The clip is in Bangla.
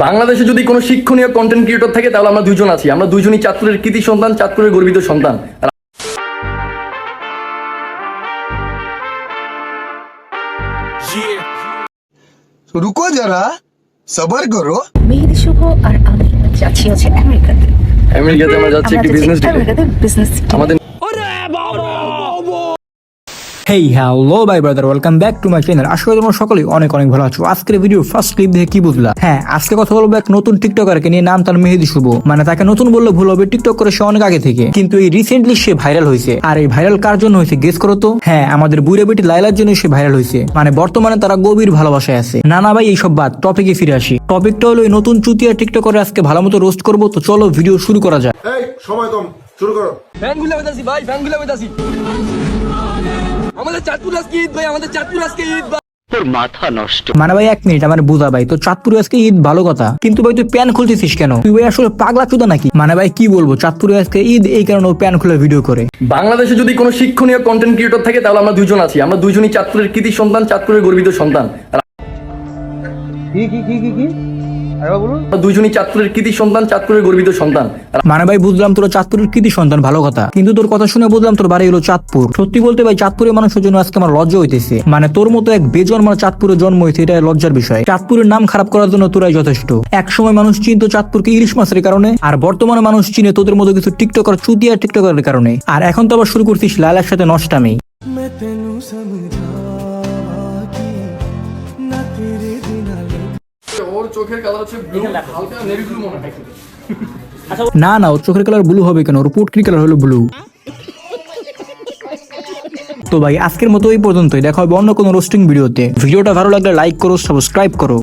বাংলাদেশে যদি কোনো শিক্ষণীয় কন্টেন্ট ক্রিয়েটর থাকে তাহলে আমরা দুজন আছি। আমরা দুজনই চাঁদপুরের কৃতি সন্তান চাঁদপুরের গর্বিত সন্তান। রুকো যারা সবার করো। মেহেদি শুভ আর আমি যাচ্ছি হচ্ছে আমেরিকাতে। আমেরিকাতে আমরা যাচ্ছি একটি বিজনেস ডিলে আমাদের hey hello bye brother welcome back to my channel করি তোমরা সকলেই অনেক অনেক ভালো আছো। আজকের ভিডিও ফার্স্ট ক্লিপ দেখে কি বুঝলা? হ্যাঁ আজকে কথা বলব এক নতুন টিকটকারকে নিয়ে। নাম তার মেহেদি শুভ। মানে তাকে নতুন বললে ভুল হবে। টিকটক করে সে অনেক আগে থেকে। কিন্তু এই রিসেন্টলি সে ভাইরাল হয়েছে। আর এই ভাইরাল কার জন্য হয়েছে গেস করো তো? হ্যাঁ আমাদের বুড়ে বেটি লাইলার জন্য সে ভাইরাল হয়েছে। মানে বর্তমানে তারা গভীর ভালোবাসায় আছে। না না ভাই এইসব বাদ। টপিকে ফিরে আসি। টপিকটা হলো এই নতুন চুতিয়া টিকটকারে আজকে ভালো মতো রোস্ট করব। তো চলো ভিডিও শুরু করা এই সময় কম। শুরু করো। ফ্যানগুলো ভাই। ফ্যানগুলো আমাদের চাঁদপুর আজকে ঈদ ভাই আমাদের চাঁদপুর আজকে ঈদ ভাই। মানে ভাই এক মিনিট আমার বুঝা ভাই তো চাঁদপুরে আজকে ঈদ ভালো কথা। কিন্তু ভাই তুই প্যান খুলতেছিস কেন? তুই ভাই আসলে পাগলা চুদা নাকি? মানে ভাই কি বলব চাঁদপুরে আজকে ঈদ এই কারণে ও প্যান খুলে ভিডিও করে। বাংলাদেশে যদি কোনো শিক্ষণীয় কন্টেন্ট ক্রিয়েটর থাকে তাহলে আমরা দুজন আছি। আমরা দুইজনই চাঁদপুরের কৃতি সন্তান চাঁদপুরের গর্বিত সন্তান। আর আমরা দুইজনই চাঁদপুরের কৃতি সন্তান চাঁদপুরের গর্বিত সন্তান। মানে ভাই বুঝলাম তোর চাঁদপুরের কৃতি সন্তান ভালো কথা। কিন্তু তোর কথা শুনে বুঝলাম তোর বাড়ি হলো চাঁদপুর। সত্যি বলতে ভাই চাঁদপুরের মানুষের জন্য আজকে আমার লজ্জা হইতেছে। মানে তোর মতো এক বেজন্মার চাঁদপুরে জন্ম হয়েছে এটা লজ্জার বিষয়। চাঁদপুরের নাম খারাপ করার জন্য তোরাই যথেষ্ট। এক সময় মানুষ চিনতো চাঁদপুরকে ইলিশ মাছের কারণে আর বর্তমানে মানুষ চিনে তোদের মতো কিছু টিকটকার চুতিয়া টিকটকারের কারণে। আর এখন তো আবার শুরু করছিস লালার সাথে নষ্টামি। ওর চোখের কালার হচ্ছে ব্লু হালকা নেভি ব্লু মনে হয়। না না ওর চোখের কালার ব্লু হবে কেন? ওর পুটকির কালার হলো ব্লু তো ভাই আজকের মতো এই পর্যন্তই। দেখা হবে অন্য কোনো রোস্টিং ভিডিওতে ভিডিওটা ভালো লাগলে লাইক করো সাবস্ক্রাইব করো।